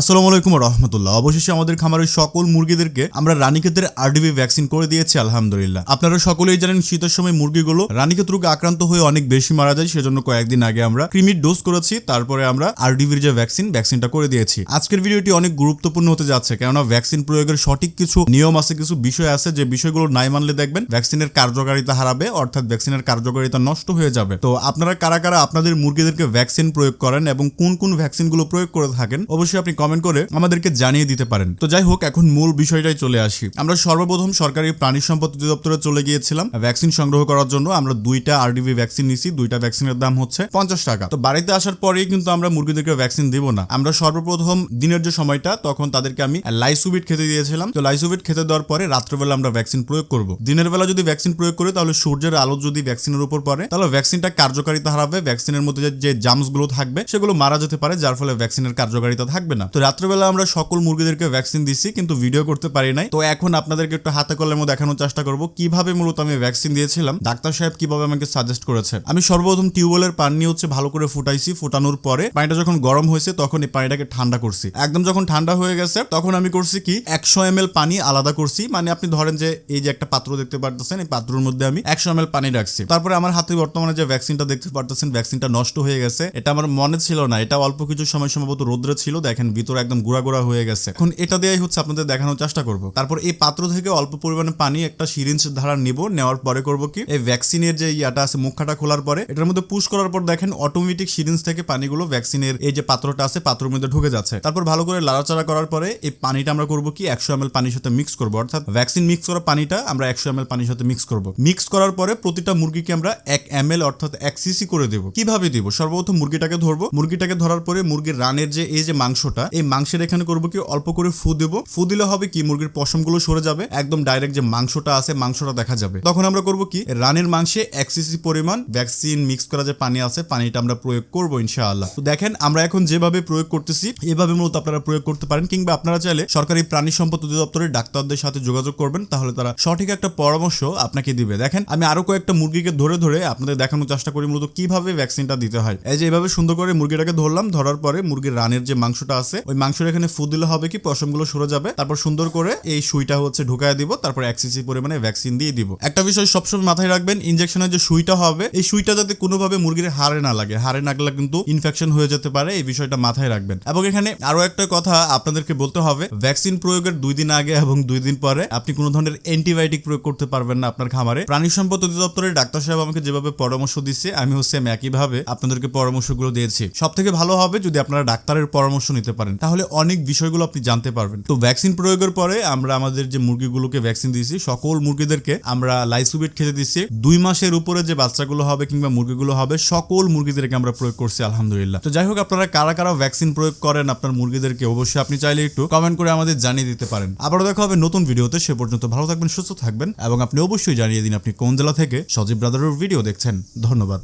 আসসালামু আলাইকুম রহমতুল্লাহ। অবশেষে আমাদের খামারের সকল মুরগিদেরকে আমরা রানীক্ষেতের আরডিবি ভ্যাকসিন করে দিয়েছি, আলহামদুলিল্লাহ। আপনারা সকলেই জানেন শীতের সময় মুরগিগুলো রানীক্ষেত রোগে আক্রান্ত হয়ে অনেক বেশি মারা যায়, সেজন্য কয়েকদিন আগে আমরা ক্রিমির ডোজ করেছি, তারপরে আমরা আরডিবির যে ভ্যাকসিন, ভ্যাকসিনটা করে দিয়েছি। আজকের ভিডিওটি অনেক গুরুত্বপূর্ণ হতে যাচ্ছে, কেননা ভ্যাকসিন প্রয়োগের সঠিক কিছু নিয়ম আছে, কিছু বিষয় আছে, যে বিষয়গুলো নাই মানলে দেখবেন ভ্যাকসিনের কার্যকারিতা হারাবে, অর্থাৎ ভ্যাকসিনের কার্যকারিতা নষ্ট হয়ে যাবে। তো আপনারা কারা কারা আপনাদের মুরগিদেরকে ভ্যাকসিন প্রয়োগ করেন এবং কোন কোন ভ্যাকসিনগুলো প্রয়োগ করে থাকেন, অবশ্যই আপনি কমেন্ট করে আমাদেরকে জানিয়ে দিতে পারেন। তো যাই হোক, এখন মূল বিষয়টাই চলে আসি। আমরা সর্বপ্রথম সরকারি প্রাণী সম্পদ অধিদপ্তরে চলে গিয়েছিলাম। ভ্যাকসিন সংগ্রহ করার জন্য আমরা দুইটা আরডিবি ভ্যাকসিন নিছি। দুইটা ভ্যাকসিনের দাম হচ্ছে পঞ্চাশ টাকা। তো বাড়িতে আসার পরেই কিন্তু আমরা মুরগিদেরকে ভ্যাকসিন দিব না। আমরা সর্বপ্রথম দিনের যে সময়টা, তখন তাদেরকে আমি লাইসুবিট খেতে দিয়েছিলাম। তো লাইসুবিট খেতে দেওয়ার পরে রাত্রেবেলা আমরা ভ্যাকসিন প্রয়োগ করব। দিনের বেলা যদি ভ্যাকসিন প্রয়োগ করি, তাহলে সূর্যের আলো যদি ভ্যাকসিনের উপর পড়ে, তাহলে ভ্যাকসিনটা কার্যকারিতা হারাবে। ভ্যাকসিনের মধ্যে যে- যে জামসগুলো থাকবে, সেগুলো মারা যেতে পারে, যার ফলে ভ্যাকসিনের কার্যকারিতা থাকবে না। তো রাত্রেবেলা আমরা সকল মুরগিদেরকে ভ্যাকসিন দিছি, কিন্তু ভিডিও করতে পারি নাই। তো এখন আপনাদেরকে একটু হাতে কলমে দেখানোর চেষ্টা করব, কীভাবে মূলত আমি ভ্যাকসিন দিয়েছিলাম, ডাক্তার সাহেব কীভাবে আমাকে সাজেস্ট করেছে আমি সর্বপ্রথম টিউবওয়েলের পানি হচ্ছে ভালো করে ফুটাইছি, ফুটানোর পরে পানিটা যখন গরম হয়েছে, তখন এই পানিটাকে ঠান্ডা করছি। একদম যখন ঠান্ডা হয়ে গেছে, তখন আমি করছি কি, একশো এম পানি আলাদা করছি। মানে আপনি ধরেন যে এই যে একটা পাত্র দেখতে পারতেছেন, এই পাত্রের মধ্যে আমি একশো এম পানি রাখছি। তারপরে আমার হাতে বর্তমানে যে ভ্যাকসিনটা দেখতে পারতেছেন ভ্যাকসিনটা নষ্ট হয়ে গেছে। এটা আমার মনে ছিল না, এটা অল্প কিছু সময় সম্ভবত রোদ্রে ছিল। দেখেন ভিতরে একদম গুড়া গুড়া হয়ে গেছে। এখন এটা দিয়েই হচ্ছে আপনাদের দেখানোর চেষ্টা করব। তারপর এই পাত্র থেকে অল্প পরিমাণে পানি, একটা সিরিঞ্জ ধারা নিব, নেওয়ার পরে করব কি? এই ভ্যাকসিনের যে ইয়াটা আছে মুখাটা খোলার পরে, এটার মধ্যে পুশ করার পর দেখেন অটোমেটিক সিরিঞ্জ থেকে পানিগুলো ভ্যাকসিনের এই যে পাত্রটা আছে, পাত্রের মধ্যে ঢুকে যাচ্ছে। তারপর ভালো করে লাড়াচাড়া করার পরে এই পানিটা আমরা করব কি? একশো এম পানির সাথে মিক্স করব। অর্থাৎ ভ্যাকসিন মিক্স করা পানিটা আমরা একশো এম পানির সাথে মিক্স করব। মিক্স করার পরে প্রতিটা মুরগিকে আমরা এক এম এল অর্থাৎ এক সিসি করে দেবো। কীভাবে দিব? সর্বপ্রথম মুরগিটাকে ধরবো। মুরগিটাকে ধরার পরে মুরগির রানের যে, এই যে মাংসটা এই মাংসের এখানে করব কি? অল্প করে ফু দেবো। ফু দিলে হবে কি? মুরগির পশমগুলো সরে যাবে। একদম ডাইরেক্ট যে মাংসটা আছে, মাংসটা দেখা যাবে। তখন আমরা করব কি? রানের মাংসে এক সিসি পরিমাণ ভ্যাকসিন মিক্স করা যে পানি আছে, পানিটা আমরা প্রয়োগ করব ইনশাআল্লাহ। তো দেখেন, আমরা এখন যেভাবে প্রয়োগ করতেছি, এভাবে মূলত আপনারা প্রয়োগ করতে পারেন, কিংবা আপনারা চাইলে সরকারি প্রাণী সম্পদ অধিদপ্তরের ডাক্তারদের সাথে যোগাযোগ করবেন, তাহলে তারা সঠিক একটা পরামর্শ আপনাকে দিবে। দেখেন, আমি আরও কয়েকটা মুরগিকে ধরে ধরে আপনাদের দেখানোর চেষ্টা করি, মূলত কীভাবে ভ্যাকসিনটা দিতে হয়। এই যে এইভাবে সুন্দর করে মুরগিটাকে ধরলাম, ধরার পরে মুরগির রানের যে মাংসটা আছে ওই মাংসের এখানে ফু দিলে হবে কি পশমগুলো সরে যাবে, তারপর সুন্দর করে এই সুইটা হচ্ছে ঢুকায় দিব, তারপর এক সিসি পরিমাণে ভ্যাকসিন দিয়ে দিব। একটা বিষয় সবসময় মাথায় রাখবেন ইনজেকশনের যে সুইটা হবে, এই সুইটা যাতে কোনোভাবে মুরগির হাড়ে না লাগে, হাড়ে না লাগলে কিন্তু ইনফেকশন হয়ে যেতে পারে, এই বিষয়টা মাথায় রাখবেন। এবং এখানে আরও একটা কথা আপনাদেরকে বলতে হবে ভ্যাকসিন প্রয়োগের দুই দিন আগে এবং দুই দিন পরে আপনি কোনো ধরনের অ্যান্টিবায়োটিক প্রয়োগ করতে পারবেন না আপনার খামারে। প্রাণী সম্পদ অধিদপ্তরের ডাক্তার সাহেব আমাকে যেভাবে পরামর্শ দিচ্ছে আমি হচ্ছে একইভাবে আপনাদেরকে পরামর্শগুলো দিয়েছি। সব থেকে ভালো হবে যদি আপনারা ডাক্তারের পরামর্শ নিতে পারেন। তাহলে অনেক বিষয়গুলো আপনি জানতে পারবেন। তো ভ্যাকসিন প্রয়োগের পরে আমরা আমাদের যে মুরগিগুলোকে ভ্যাকসিন দিয়েছি, সকল মুরগিদেরকে আমরা লাইসুবিট খেতে দিচ্ছি দুই মাসের উপরে যে বাচ্চাগুলো হবে কিংবা মুরগিগুলো হবে, সকল মুরগিদেরকে আমরা প্রয়োগ করছি, আলহামদুলিল্লাহ। তো যাই হোক, আপনারা কারা কারা ভ্যাকসিন প্রয়োগ করেন আপনার মুরগিদেরকে অবশ্যই আপনি চাইলে একটু কমেন্ট করে আমাদের জানিয়ে দিতে পারেন। আবারও দেখা হবে নতুন ভিডিওতে, সে পর্যন্ত ভালো থাকবেন, সুস্থ থাকবেন এবং আপনি অবশ্যই জানিয়ে দিন আপনি কোন জেলা থেকে সজীব ব্রাদারের ভিডিও দেখছেন। ধন্যবাদ।